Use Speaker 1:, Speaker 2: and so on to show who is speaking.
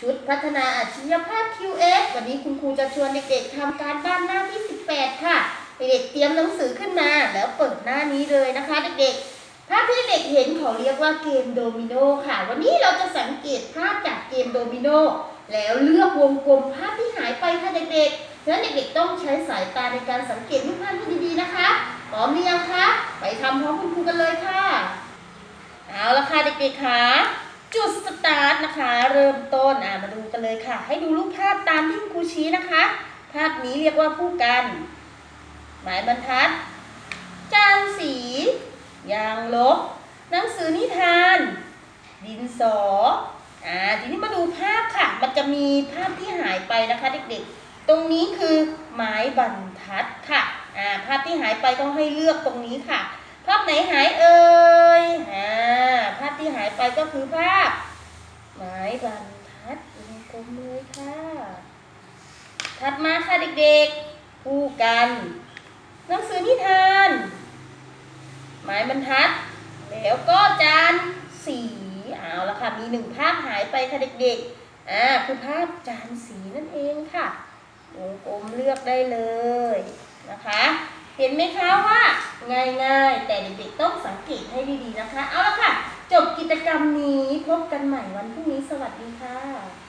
Speaker 1: ชุดพัฒนาอาชีวภาพ QS วันนี้คุณครูจะชวนเด็กๆทำการบ้านหน้าที่ 18 ค่ะ เด็กๆเตรียมหนังสือขึ้นมา แล้วเปิดหน้านี้เลยนะคะเด็กๆ ภาพที่เด็กเห็นเขาเรียกว่าเกมโดมิโนค่ะ วันนี้เราจะสังเกตภาพจากเกมโดมิโนแล้วเลือกวงกลมภาพที่หายไปค่ะเด็กๆฉะนั้นเด็กๆต้องใช้สายตาในการสังเกตรูปภาพที่ดีๆนะคะพร้อมหรือยังคะ ไปทำพร้อมคุณครูกันเลยค่ะ เอาละค่ะเด็กๆค่ะ จุดสตาร์ทนะคะ เริ่มต้นอ่ามาดูกันเลยค่ะ ให้ดูรูปภาพตามที่ครูชี้นะคะ ภาพนี้เรียกว่าผู้กัน หมายบรรทัด จานสี ยางลบ หนังสือนิทาน ดินสออ่าทีนี้มาดูภาพค่ะ มันจะมีภาพที่หายไปนะคะเด็กๆ ตรงนี้คือไม้บรรทัดค่ะอ่าภาพที่หายไปต้องให้เลือกตรงนี้ค่ะ ภาพไหนหายเอ่ยอ่า ก็คือภาพไม้บรรทัดวงกลมเลยค่ะ ถัดมาค่ะเด็กๆคู่กันหนังสือนิทาน ไม้บรรทัด แล้วก็จานสีเอาละค่ะ มีหนึ่งภาพหายไปค่ะเด็กๆอ่าคือภาพจานสีนั่นเองค่ะวงกลมเลือกได้เลยนะคะ เห็นไหมคะว่าง่ายๆ แต่เด็กๆต้องสังเกตให้ดีๆนะคะ เอาละค่ะ จบกิจกรรมนี้พบกันใหม่วันพรุ่งนี้สวัสดีค่ะ